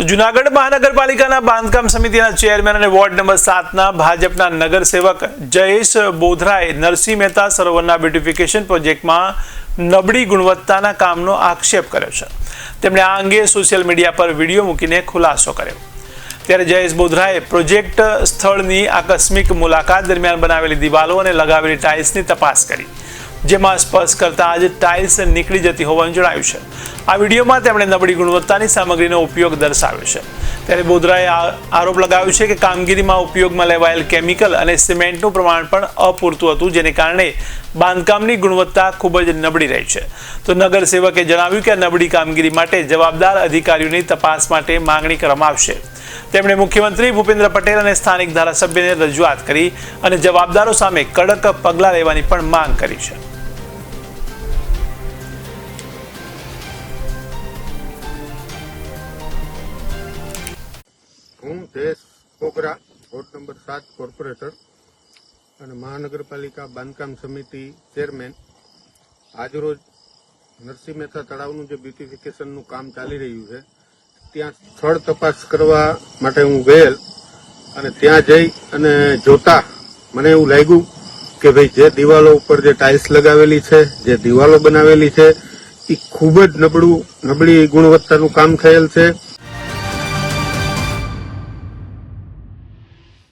તો જુનાગઢ મહાનગરપાલિકાના બાંધકામ સમિતિના ચેરમેન અને વોર્ડ નંબર સાતના ભાજપના નગરસેવક જયેશ બોધરાએ નરસિંહ મહેતા સરોવરના બ્યુટિફિકેશન પ્રોજેક્ટમાં નબળી ગુણવત્તાના કામનો આક્ષેપ કર્યો છે. તેમણે આ અંગે સોશિયલ મીડિયા પર વીડિયો મૂકીને ખુલાસો કર્યો. ત્યારે જયેશ બોધરાએ પ્રોજેક્ટ સ્થળની આકસ્મિક મુલાકાત દરમિયાન બનાવેલી દિવાલો અને લગાવેલી ટાઇલ્સની તપાસ કરી. જેમાં સ્પર્શ કરતા જ ટાઇલ્સ નીકળી જતી હોવાનું જણાવ્યું છે. આ વિડીયોમાં તેમણે નબળી ગુણવત્તાની સામગ્રીનો ઉપયોગ દર્શાવ્યો છે. ત્યારે બોધરાએ આરોપ લગાવ્યો છે કે કામગીરીમાં ઉપયોગમાં લેવાયેલ કેમિકલ અને સિમેન્ટનું પ્રમાણ પણ અપૂરતું હતું, જેને કારણે બાંધકામની ગુણવત્તા ખૂબ જ નબળી રહી છે. તો નગરસેવકે જણાવ્યું કે નબળી કામગીરી માટે જવાબદાર અધિકારીઓની તપાસ માટે માંગણી કરવામાં આવશે. તેમણે મુખ્યમંત્રી ભૂપેન્દ્ર પટેલ અને સ્થાનિક ધારાસભ્યને રજૂઆત કરી અને જવાબદારો સામે કડક પગલાં લેવાની પણ માંગ કરી છે. હું જયેશ કોકરા, વોર્ડ નંબર સાત, કોર્પોરેટર અને મહાનગરપાલિકા બાંધકામ સમિતિ ચેરમેન. આજરોજ નરસિંહ મહેતા તળાવનું જે બ્યુટિફિકેશનનું કામ ચાલી રહ્યું છે ત્યાં સ્થળ તપાસ કરવા માટે હું ગયેલ અને ત્યાં જઈ અને જોતા મને એવું લાગ્યું કે ભાઈ જે દિવાલો ઉપર જે ટાઇલ્સ લગાવેલી છે, જે દિવાલો બનાવેલી છે એ ખૂબ જ નબળું, નબળી ગુણવત્તાનું કામ થયેલ છે.